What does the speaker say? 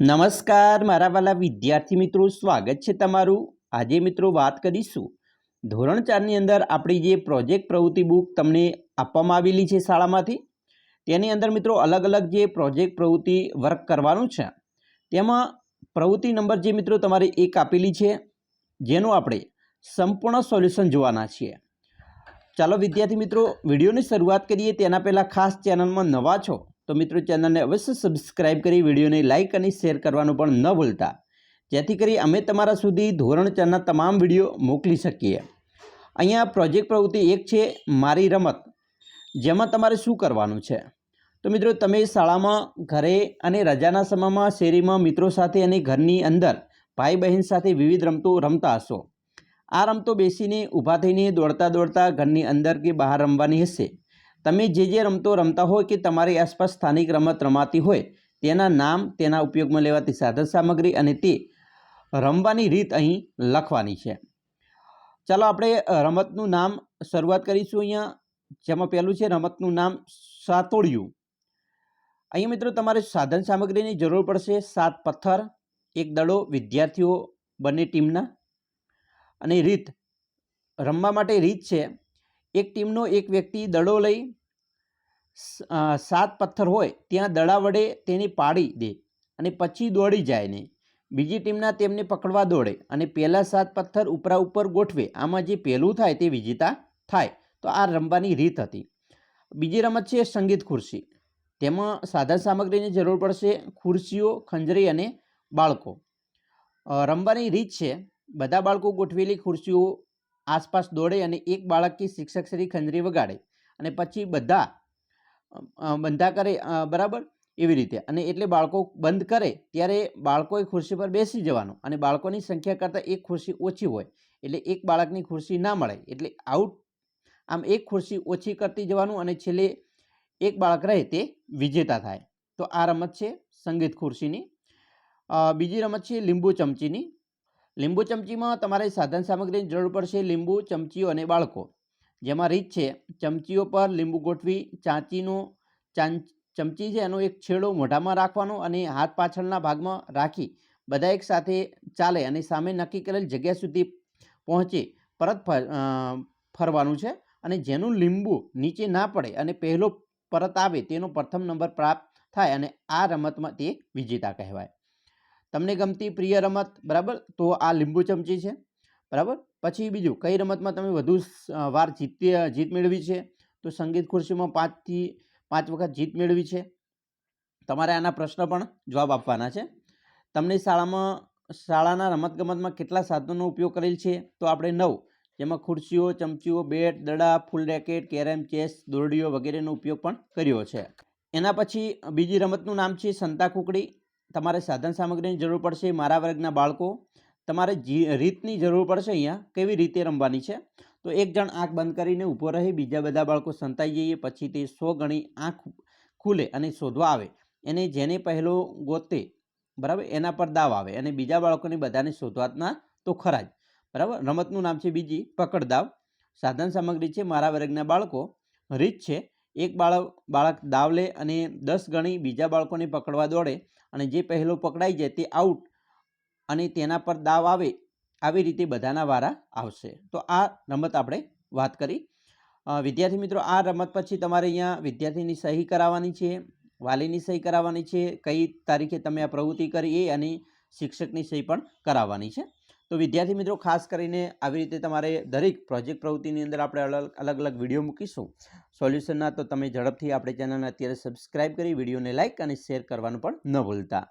નમસ્કાર, મારા વાલા વિદ્યાર્થી મિત્રો, સ્વાગત છે તમારું. આજે મિત્રો વાત કરીશું. ધોરણ ચારની અંદર આપણી જે પ્રોજેક્ટ પ્રવૃત્તિ બુક તમને આપવામાં આવેલી છે શાળામાંથી, તેની અંદર મિત્રો અલગ અલગ જે પ્રોજેક્ટ પ્રવૃત્તિ વર્ક કરવાનું છે. તેમાં પ્રવૃત્તિ નંબર જે મિત્રો તમારે એક આપેલી છે, જેનું આપણે સંપૂર્ણ સોલ્યુશન જોવાના છીએ. ચાલો વિદ્યાર્થી મિત્રો, વિડીયોની શરૂઆત કરીએ. તેના પહેલાં ખાસ ચેનલમાં નવા છો તો મિત્રો ચેનલને અવશ્ય સબસ્ક્રાઇબ કરી, વિડીયોને લાઇક અને શેર કરવાનું પણ ન ભૂલતા. જેથી કરી અમે તમારા સુધી ધોરણ ચારના તમામ વીડિયો મોકલી શકીએ. અહીંયા પ્રોજેક્ટ પ્રવૃત્તિ એક છે, મારી રમત. જેમાં તમારે શું કરવાનું છે? તો મિત્રો, તમે શાળામાં, ઘરે અને રજાના સમયમાં, શેરીમાં મિત્રો સાથે અને ઘરની અંદર ભાઈ બહેન સાથે વિવિધ રમતો રમતા હશો. આ રમતો બેસીને ઊભા થઈને દોડતા દોડતા ઘરની અંદર કે બહાર રમવાની હશે. તમે જે જે રમતો રમતા હોય કે તમારી આસપાસ સ્થાનિક રમત રમાતી હોય, તેના નામ, તેના ઉપયોગમાં લેવાતી સાધન સામગ્રી અને તે રમવાની રીત અહીં લખવાની છે. ચાલો આપણે રમતનું નામ શરૂઆત કરીશું અહીંયા. જેમાં પહેલું છે રમતનું નામ સાતોડિયું. અહીંયા મિત્રો તમારે સાધન સામગ્રીની જરૂર પડશે સાત પથ્થર, એક દડો, વિદ્યાર્થીઓ, બંને ટીમના. અને રીત. રમવા માટે રીત છે એક ટીમનો એક વ્યક્તિ દડો લઈ સાત પથ્થર હોય, ત્યાં દડા વડે તેને પાડી દે અને પછી દોડી જાય ને. બીજી ટીમના તેમને પકડવા દોડે અને પહેલાં સાત પથ્થર ઉપરા ઉપર ગોઠવે. આમાં જે પહેલું થાય તે વિજેતા થાય. તો આ રમવાની રીત હતી. બીજી રમત છે સંગીત ખુરશી. તેમાં સાધન સામગ્રીની જરૂર પડશે ખુરશીઓ, ખંજરી અને બાળકો. રમવાની રીત છે. બધા બાળકો ગોઠવેલી ખુરશીઓ આસપાસ દોડે અને એક બાળકથી કે શિક્ષક શ્રી ખંજરી વગાડે. અને પછી બધા બંધા કરે બરાબર? એવી રીતે. અને એટલે બાળકો બંધ કરે, ત્યારે બાળકોએ ખુરશી પર બેસી જવાનું. અને બાળકોની સંખ્યા કરતાં એક ખુરશી ઓછી હોય, એટલે એક બાળકની ખુરશી ના મળે. એટલે આઉટ, આમ એક ખુરશી ઓછી કરતી જવાનું અને છેલ્લે એક બાળક રહે તે વિજેતા થાય. તો આ રમત છે સંગીત ખુરશીની. બીજી રમત છે લીંબુ ચમચીની. લીંબુ ચમચીમાં તમારે સાધન સામગ્રીની જરૂર પડશે લીંબુ, ચમચીઓ અને બાળકો. જેમાં રીત છે, ચમચીઓ પર લીંબુ ગોઠવી, ચાંચીનો ચાંચ ચમચી છે એનો એક છેડો મોઢામાં રાખવાનો અને હાથ પાછળના ભાગમાં રાખી બધા એક સાથે ચાલે અને સામે નક્કી કરેલ જગ્યા સુધી પહોંચે. પરત ફર- ફરવાનું છે અને જેનું લીંબુ નીચે ના પડે અને પહેલો પરત આવે તેનો પ્રથમ નંબર પ્રાપ્ત થાય અને આ રમતમાં તે વિજેતા કહેવાય. તમને ગમતી પ્રિય રમત, બરાબર? તો આ લીંબુ ચમચી છે, બરાબર? પછી બીજું, કઈ રમતમાં તમે વધુ વાર જીતી જીત મેળવી છે? તો સંગીત ખુરશીમાં પાંચથી પાંચ વખત જીત મેળવી છે. તમારે આના પ્રશ્ન પણ જવાબ આપવાના છે. તમને શાળામાં, શાળાના રમતગમતમાં કેટલા સાધનોનો ઉપયોગ કરેલ છે? તો આપણે નવ, જેમાં ખુરશીઓ, ચમચીઓ, બેટ, દડા, ફૂલ રેકેટ, કેરમ, ચેસ, દોરડીઓ વગેરેનો ઉપયોગ પણ કર્યો છે. એના પછી બીજી રમતનું નામ છે સંતા કુકડી. તમારે સાધન સામગ્રીની જરૂર પડશે મારા વર્ગના બાળકો. તમારે રીતની જરૂર પડશે અહીંયા, કેવી રીતે રમવાની છે? તો એક જણ આંખ બંધ કરીને ઊભો રહે, બીજા બધા બાળકો સંતાઈ જઈએ, પછી તે સો ગણી આંખ ખુલે અને શોધવા આવે. એને જેને પહેલો ગોતે, બરાબર, એના પર દાવ આવે અને બીજા બાળકોને બધાને શોધવાના તો ખરા જ. બરાબર? રમતનું નામ છે બીજી, પકડ દાવ. સાધન સામગ્રી છે મારા વર્ગના બાળકો, રીત છે. એક બાળક બાળક દાવ લે અને દસ ગણી બીજા બાળકોને પકડવા દોડે અને જે પહેલો પકડાઈ જાય તે આઉટ અને તેના પર દાવ આવે, આવી રીતે બધાના વારા આવશે. તો આ રમત આપણે વાત કરી. વિદ્યાર્થી મિત્રો, આ રમત પછી તમારે અહીંયા વિદ્યાર્થીની સહી કરાવવાની છે, વાલીની સહી કરાવવાની છે, કઈ તારીખે તમે આ પ્રવૃત્તિ કરી એ અને શિક્ષકની સહી પણ કરાવવાની છે. તો વિદ્યાર્થી મિત્રો, ખાસ કરીને આવી રીતે તમારે દરેક પ્રોજેક્ટ પ્રવૃત્તિની અંદર આપણે અલગ અલગ અલગ વીડિયો મૂકીશું. સોલ્યુશનના તો તમે ઝડપથી આપણે ચેનલને અત્યારે સબસ્ક્રાઇબ કરી, વિડીયોને લાઇક અને શેર કરવાનું પણ ન ભૂલતા.